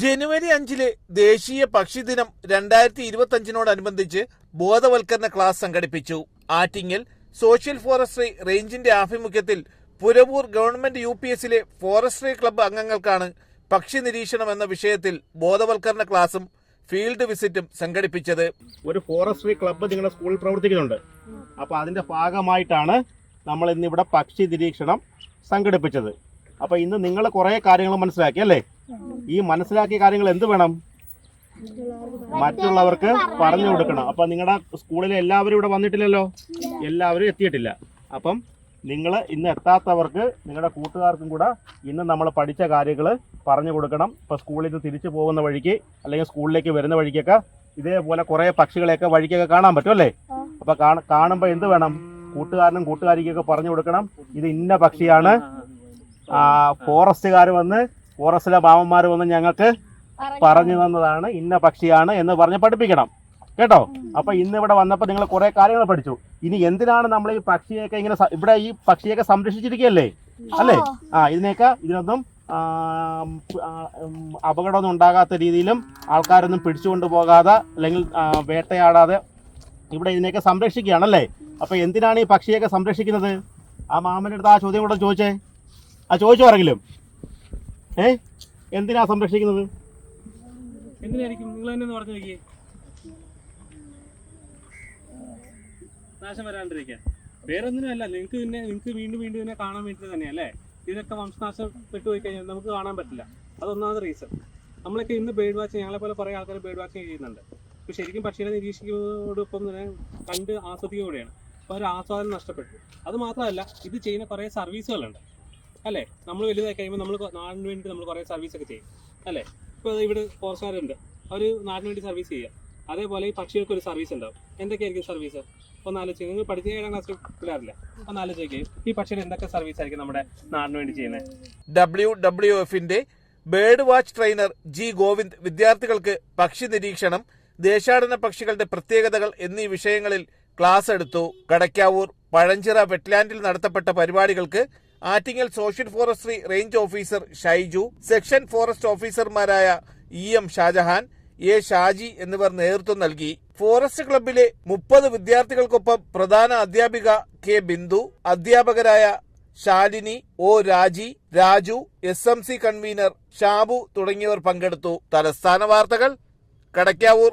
ജനുവരി അഞ്ചിലെ ദേശീയ പക്ഷിദിനം രണ്ടായിരത്തി ഇരുപത്തി അഞ്ചിനോടനുബന്ധിച്ച് ബോധവൽക്കരണ ക്ലാസ് സംഘടിപ്പിച്ചു. ആറ്റിങ്ങൽ സോഷ്യൽ ഫോറസ്ട്രി റേഞ്ചിന്റെ ആഭിമുഖ്യത്തിൽ പുരവൂർ ഗവൺമെന്റ് യു പി എസിലെ ഫോറസ്ട്രി ക്ലബ്ബ് അംഗങ്ങൾക്കാണ് പക്ഷി നിരീക്ഷണം എന്ന വിഷയത്തിൽ ബോധവൽക്കരണ ക്ലാസും ഫീൽഡ് വിസിറ്റും സംഘടിപ്പിച്ചത്. ഒരു ഫോറസ്ട്രി ക്ലബ്ബ് നിങ്ങളുടെ സ്കൂളിൽ പ്രവർത്തിക്കുന്നുണ്ട്. അപ്പോൾ അതിന്റെ ഭാഗമായിട്ടാണ് നമ്മൾ ഇന്നിവിടെ പക്ഷി നിരീക്ഷണം സംഘടിപ്പിച്ചത്. അപ്പോൾ ഇന്ന് നിങ്ങൾ കുറേ കാര്യങ്ങൾ മനസ്സിലാക്കി അല്ലേ? ഈ മനസ്സിലാക്കിയ കാര്യങ്ങൾ എന്ത് വേണം? മറ്റുള്ളവർക്ക് പറഞ്ഞു കൊടുക്കണം. അപ്പം നിങ്ങളുടെ സ്കൂളിലെ എല്ലാവരും ഇവിടെ വന്നിട്ടില്ലല്ലോ? എല്ലാവരും എത്തിയിട്ടില്ല. അപ്പം നിങ്ങൾ ഇന്ന് എത്താത്തവർക്ക് നിങ്ങളുടെ കൂട്ടുകാർക്കും കൂടെ ഇന്ന് നമ്മൾ പഠിച്ച കാര്യങ്ങൾ പറഞ്ഞു കൊടുക്കണം. ഇപ്പോൾ സ്കൂളിൽ നിന്ന് തിരിച്ചു പോകുന്ന വഴിക്ക് അല്ലെങ്കിൽ സ്കൂളിലേക്ക് വരുന്ന വഴിക്കൊക്കെ ഇതേപോലെ കുറേ പക്ഷികളെയൊക്കെ വഴിക്കൊക്കെ കാണാൻ പറ്റും അല്ലേ? അപ്പോൾ കാണുമ്പോൾ എന്ത് വേണം? കൂട്ടുകാരനും കൂട്ടുകാരിക്കൊക്കെ പറഞ്ഞു കൊടുക്കണം. ഇത് ഇന്ന പക്ഷിയാണ്. ഫോറസ്റ്റുകാർ വന്ന് ഫോറസ്റ്റിലെ മാമന്മാർ വന്ന് ഞങ്ങൾക്ക് പറഞ്ഞു തന്നതാണ് ഇന്ന പക്ഷിയാണ് എന്ന് പറഞ്ഞ് പഠിപ്പിക്കണം. കേട്ടോ? അപ്പൊ ഇന്ന് ഇവിടെ വന്നപ്പോൾ നിങ്ങൾ കുറെ കാര്യങ്ങൾ പഠിച്ചു. ഇനി എന്തിനാണ് നമ്മൾ ഈ പക്ഷിയൊക്കെ ഇങ്ങനെ ഇവിടെ ഈ പക്ഷിയൊക്കെ സംരക്ഷിച്ചിരിക്കുകയല്ലേ? അല്ലേ? ആ ഇതിനൊക്കെ ഇതിനൊന്നും അപകടമൊന്നും ഉണ്ടാകാത്ത രീതിയിലും ആൾക്കാരൊന്നും പിടിച്ചുകൊണ്ട് പോകാതെ അല്ലെങ്കിൽ വേട്ടയാടാതെ ഇവിടെ ഇതിനെയൊക്കെ സംരക്ഷിക്കുകയാണല്ലേ അപ്പൊ എന്തിനാണ് ഈ പക്ഷിയൊക്കെ സംരക്ഷിക്കുന്നത്? ആ മാമന്റെ അടുത്ത് ആ ചോദ്യം കൂടെ ചോദിച്ചേ. ആ ചോദിച്ചു ആരെങ്കിലും? ഏ? എന്തിനാ സംരക്ഷിക്കുന്നത്? എന്തിനായിരിക്കും? നിങ്ങൾ തന്നെ ഒന്ന് പറഞ്ഞു നോക്കിയേ. നാശം വരാണ്ടിരിക്കാൻ. വേറൊന്നിനും അല്ല നിങ്ങൾക്ക് പിന്നെ നിങ്ങൾക്ക് വീണ്ടും വീണ്ടും ഇതിനെ കാണാൻ വേണ്ടി തന്നെയല്ലേ ഇതിനൊക്കെ വംശനാശം പെട്ടുപോയി കഴിഞ്ഞാൽ നമുക്ക് കാണാൻ പറ്റില്ല. അതൊന്നാമത് റീസൺ നമ്മളൊക്കെ ഇന്ന് ബേഡ് വാച്ചിങ് ഞങ്ങളെ പോലെ കുറേ ആൾക്കാർ ബേഡ് വാച്ചിങ് ചെയ്യുന്നുണ്ട്. അപ്പോൾ ശരിക്കും പക്ഷികളെ നിരീക്ഷിക്കുന്നതോടൊപ്പം തന്നെ കണ്ട് ആസ്വദിക്കുക കൂടെയാണ്. അപ്പോൾ ഒരു ആസ്വാദനം നഷ്ടപ്പെട്ടു. അത് മാത്രമല്ല ഇത് ചെയ്യുന്ന കുറേ സർവീസുകളുണ്ട് അല്ലേ? നമ്മൾ വലുതായി കഴിയുമ്പോൾ നമ്മൾ നാടിന് വേണ്ടി നമ്മൾ കുറേ സർവീസ് ഒക്കെ ചെയ്യും. അല്ലേ? ഇപ്പോൾ ഇവിടെ ഫോറസ്റ്റുകാരുണ്ട് അവർ നാടിന് വേണ്ടി സർവീസ് ചെയ്യുക അതേപോലെ ഈ പക്ഷികൾക്ക് ഒരു സർവീസ് ഉണ്ടാവും. എന്തൊക്കെയായിരിക്കും സർവീസ് ഒന്ന് ആലോചിച്ച് നിങ്ങൾ പഠിച്ച ഏഴാം ക്ലാസ് പിള്ളേരില്ല? ഒന്ന് ആലോചിക്കുക ഈ പക്ഷികൾ എന്തൊക്കെ സർവീസ് ആയിരിക്കും നമ്മുടെ നാടിന് വേണ്ടി ചെയ്യുന്നത് ഡബ്ല്യു ഡബ്ല്യു എഫിന്റെ bird watch trainer G Govind വിദ്യാർത്ഥികൾക്ക് പക്ഷി നിരീക്ഷണം ദേശാടന പക്ഷികളുടെ പ്രത്യേകതകൾ എന്നീ വിഷയങ്ങളിൽ ക്ലാസ് എടുത്തു. കടയ്ക്കാവൂർ പഴഞ്ചിറ വെറ്റ്ലാൻഡിൽ നടത്തപ്പെട്ട പരിപാടികൾക്ക് Attingal social forestry range officer Shaiju section forest ഓഫീസർമാരായ E M Shajahan A Shaji എന്നിവർ നേതൃത്വം നൽകി. ഫോറസ്റ്റ് ക്ലബിലെ മുപ്പത് വിദ്യാർത്ഥികൾക്കൊപ്പം പ്രധാന അധ്യാപിക കെ ബിന്ദു അധ്യാപകരായ Shalini O Raji Raju S M C convener Shabu തുടങ്ങിയവർ പങ്കെടുത്തു. തലസ്ഥാന വാർത്തകൾ കടയ്ക്കാവൂർ